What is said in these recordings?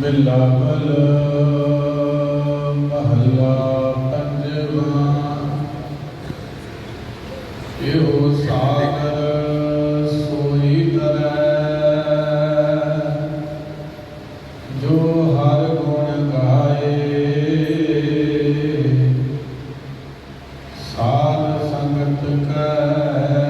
ਬਿਲਾਵਲ ਮਹੱਲਾ ਪੰਜਵਾ ਇਹੋ ਸਾਗਰ ਸੋਈ ਤਰੈ ਜੋ ਹਰ ਗੁਣ ਗਾਏ ਸਾਧ ਸੰਗਤ ਕੈ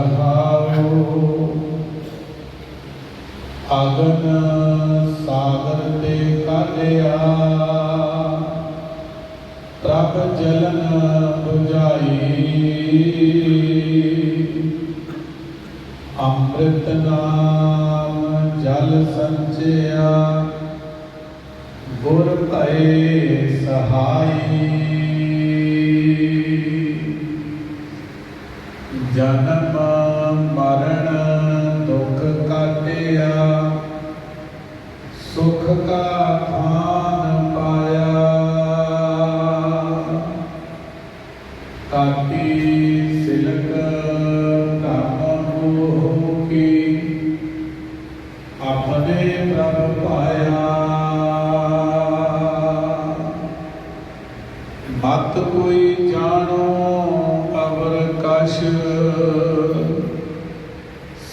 ਰਹਾਉ ਅਗਨ ਸਾਗਰ ਤੇ ਕਾਢਿਆ ਪ੍ਰਭ ਜਲਨ 부ਝਾਈ ਅੰਮ੍ਰਿਤ ਨਾਮ ਜਲ ਸੰਚਿਆ। ਗੁਰ ਭਏ ਸਹਾਈ। ਜਨਮ ਮਰਨ ਦੁਖ ਕਾਟਿਆ ਸੁਖ ਕਾ ਥਾਨ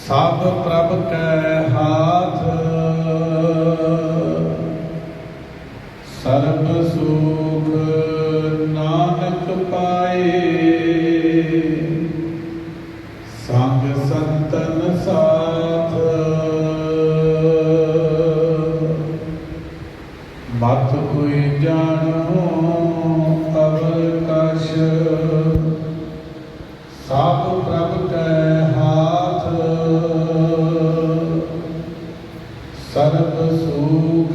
ਸਭ ਪ੍ਰਭ ਕੈ ਹਾਥ। ਸਰਬ ਸੁਖ ਨਾਨਕ ਪਾਏ। ਸੰਗ ਸੰਤਨ ਸਾਥ। ਮਤ ਕੋਈ ਜਾਣੋ ਅਵਰ ਪ੍ਰਭ ਕੈ ਹਾਥ। ਸਰਬ ਸੁਖ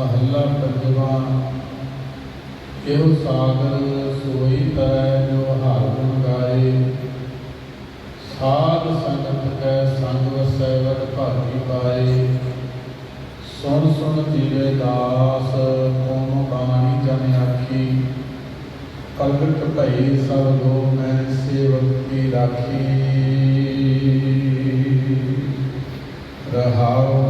ਮਹੱਲਾ ਪੰਜਵਾ ਇਹੋ ਸਾਗਰ ਸੋਈ ਤਰੈ ਜੋ ਹਰ ਗੁਣ ਗਾਏ। ਸਾਧ ਸੰਗਤ ਕੈ ਸੰਗ ਵਸੈ ਵਡ ਭਾਗੀ ਪਾਏ। ਸੁਣ ਸੁਣ ਜੀਵੇ ਦਾਸ ਤੁਮ ਬਾਣੀ ਜਨ ਆਖੀ। ਪ੍ਰਗਟ ਭਈ ਸਭ ਲੋ ਮੈਂ ਸੇਵਕ ਕੀ ਰਾਖੀ। ਰਹਾਉ